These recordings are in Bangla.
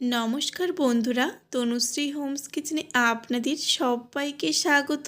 নমস্কার বন্ধুরা, তনুশ্রী হোমস কিচেনে আপনাদের সবাইকে স্বাগত।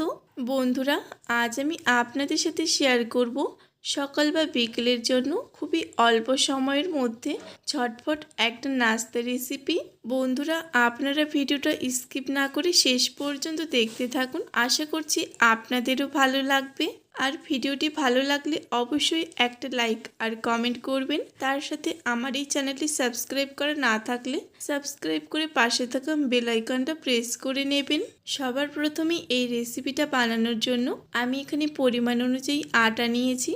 বন্ধুরা, আজ আমি আপনাদের সাথে শেয়ার করব সকাল বা বিকেলের জন্য খুবই অল্প সময়ের মধ্যে ঝটফট একটা নাস্তা রেসিপি বন্ধুরা, আপনারা ভিডিওটা স্কিপ না করে শেষ পর্যন্ত দেখতে থাকুন। আশা করছি আপনাদেরও ভালো লাগবে। আর ভিডিওটি ভালো লাগলে অবশ্যই একটা লাইক আর কমেন্ট করবেন। তার সাথে আমার এই চ্যানেলটি সাবস্ক্রাইব করা না থাকলে সাবস্ক্রাইব করে পাশে থাকা বেল আইকনটা প্রেস করে নেবেন। সবার প্রথমে এই রেসিপিটা বানানোর জন্য আমি এখানে পরিমাণ অনুযায়ী আটা নিয়েছি।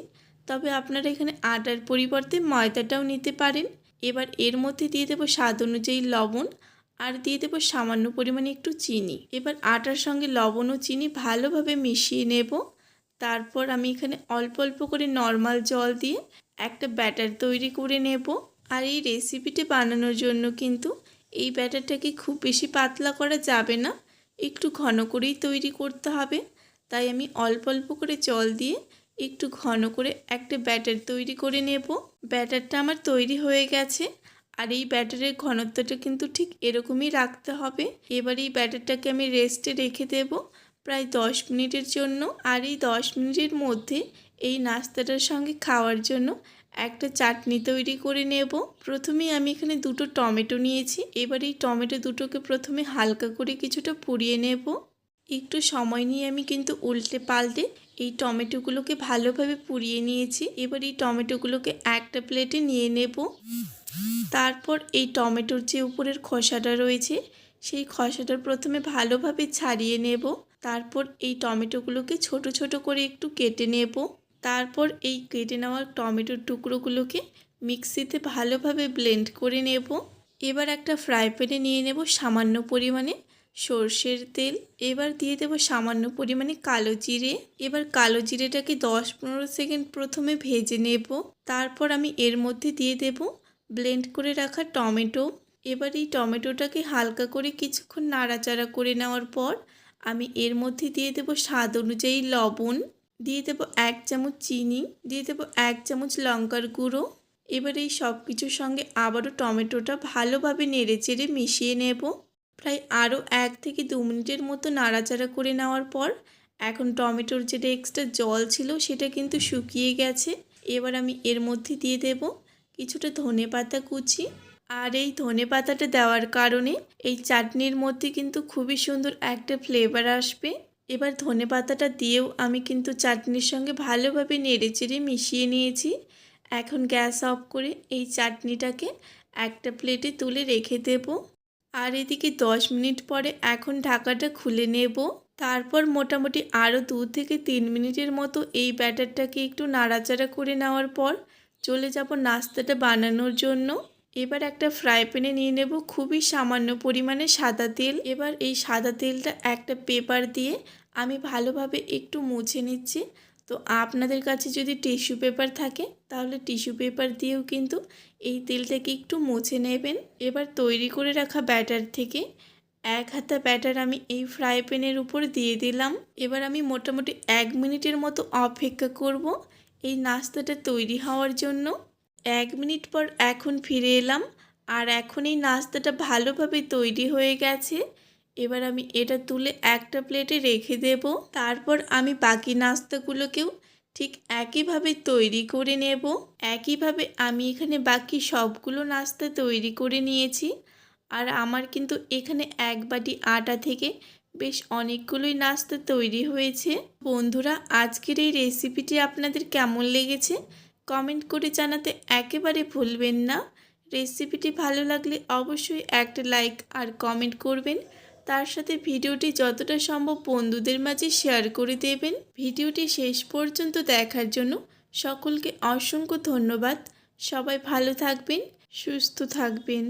তবে আপনারা এখানে আটার পরিবর্তে ময়দাটাও নিতে পারেন। এবার এর মধ্যে দিয়ে দেবো স্বাদ অনুযায়ী লবণ আর দিয়ে দেবো সামান্য পরিমাণে একটু চিনি। এবার আটার সঙ্গে লবণ ও চিনি ভালোভাবে মিশিয়ে নেব। তারপর আমি এখানে অল্প অল্প করে নর্মাল জল দিয়ে একটা ব্যাটার তৈরি করে নেব। আর এই রেসিপিটি বানানোর জন্য কিন্তু এই ব্যাটারটাকে খুব বেশি পাতলা করা যাবে না, একটু ঘন করেই তৈরি করতে হবে। তাই আমি অল্প অল্প করে জল দিয়ে একটু ঘন করে একটা ব্যাটার তৈরি করে নেব। ব্যাটারটা আমার তৈরি হয়ে গেছে, আর এই ব্যাটারের ঘনত্বটা কিন্তু ঠিক এরকমই রাখতে হবে। এবার এই ব্যাটারটাকে আমি রেস্টে রেখে দেব। প্রায় দশ মিনিটের জন্য আর এই দশ মিনিটের মধ্যে এই নাস্তাটার সঙ্গে খাওয়ার জন্য একটা চাটনি তৈরি করে নেব। প্রথমেই আমি এখানে দুটো টমেটো নিয়েছি। এবার এই টমেটো দুটোকে প্রথমে হালকা করে কিছুটা পুড়িয়ে নেব। একটু সময় নিয়ে আমি কিন্তু উল্টে পাল্টে এই টমেটোগুলোকে ভালোভাবে পুড়িয়ে নিয়েছি। এবার এই টমেটোগুলোকে একটা প্লেটে নিয়ে নেব। তারপর এই টমেটোর যে উপরের খোসাটা রয়েছে, সেই খসাটার প্রথমে ভালোভাবে ছাড়িয়ে নেব। তারপর এই টমেটোগুলোকে ছোট ছোট করে একটু কেটে নেব। তারপর এই কেটে নেওয়া টমেটোর টুকরোগুলোকে মিক্সিতে ভালোভাবে ব্লেন্ড করে নেব। এবার একটা ফ্রাই প্যানে নিয়ে নেব সামান্য পরিমাণে সর্ষের তেল। এবার দিয়ে দেব সামান্য পরিমাণে কালো জিরে। এবার কালো জিরেটাকে দশ পনেরো সেকেন্ড প্রথমে ভেজে নেব। তারপর আমি এর মধ্যে দিয়ে দেব ব্লেন্ড করে রাখা টমেটো। এবার এই টমেটোটাকে হালকা করে কিছুক্ষণ নাড়াচাড়া করে নেওয়ার পর আমি এর মধ্যে দিয়ে দেব স্বাদ অনুযায়ী লবণ, দিয়ে দেব এক চামচ চিনি, দিয়ে দেব এক চামচ লঙ্কার গুঁড়ো। এবার এই সব কিছুর সঙ্গে আবারও টমেটোটা ভালোভাবে নেড়ে চেড়ে মিশিয়ে নেব। প্রায় আরও এক থেকে দু মিনিটের মতো নাড়াচাড়া করে নেওয়ার পর, এখন টমেটোর যেটা এক্সট্রা জল ছিল সেটা কিন্তু শুকিয়ে গেছে। এবার আমি এর মধ্যে দিয়ে দেব কিছুটা ধনে পাতা কুচি আর এই ধনে পাতাটা দেওয়ার কারণে এই চাটনির মধ্যে কিন্তু খুবই সুন্দর একটা ফ্লেভার আসবে। এবার ধনে পাতাটা দিয়েও আমি কিন্তু চাটনির সঙ্গে ভালোভাবে নেড়েচেড়ে মিশিয়ে নিয়েছি। এখন গ্যাস অফ করে এই চাটনিটাকে একটা প্লেটে তুলে রেখে দেব। আর এদিকে দশ মিনিট পরে এখন ঢাকাটা খুলে নেব। তারপর মোটামুটি আরও দু থেকে তিন মিনিটের মতো এই ব্যাটারটাকে একটু নাড়াচাড়া করে নেওয়ার পর চলে যাব নাস্তাটা বানানোর জন্য। এবার একটা ফ্রাই প্যানে নিয়ে নেব খুবই সামান্য পরিমাণে সাদা তেল। এবার এই সাদা তেলটা একটা পেপার দিয়ে আমি ভালোভাবে একটু মুছে নিচ্ছি। তো আপনাদের কাছে যদি টিস্যু পেপার থাকে, তাহলে টিস্যু পেপার দিয়েও কিন্তু এই তেলটাকে একটু মুছে নেবেন। এবার তৈরি করে রাখা ব্যাটার থেকে এক হাতা ব্যাটার আমি এই ফ্রাই প্যানের উপর দিয়ে দিলাম। এবার আমি মোটামুটি এক মিনিটের মতো অপেক্ষা করব এই নাস্তাটা তৈরি হওয়ার জন্য। এক মিনিট পর এখন ফিরে এলাম, আর এখন এই নাস্তাটা ভালোভাবে তৈরি হয়ে গেছে। এবার আমি এটা তুলে একটা প্লেটে রেখে দেব। তারপর আমি বাকি নাস্তাগুলোকেও ঠিক একইভাবে তৈরি করে নেব। একইভাবে আমি এখানে বাকি সবগুলো নাস্তা তৈরি করে নিয়েছি। আর আমার কিন্তু এখানে এক বাটি আটা থেকে বেশ অনেকগুলোই নাস্তা তৈরি হয়েছে। বন্ধুরা, আজকের এই রেসিপিটি আপনাদের কেমন লেগেছে? কমেন্ট করে জানাতে একেবারে ভুলবেন না। রেসিপিটি ভালো লাগলে অবশ্যই একটা লাইক আর কমেন্ট করবেন। তার সাথে ভিডিওটি যতটা সম্ভব বন্ধুদের মাঝে শেয়ার করে দেবেন। ভিডিওটি শেষ পর্যন্ত দেখার জন্য সকলকে অসংখ্য ধন্যবাদ। সবাই ভালো থাকবেন, সুস্থ থাকবেন।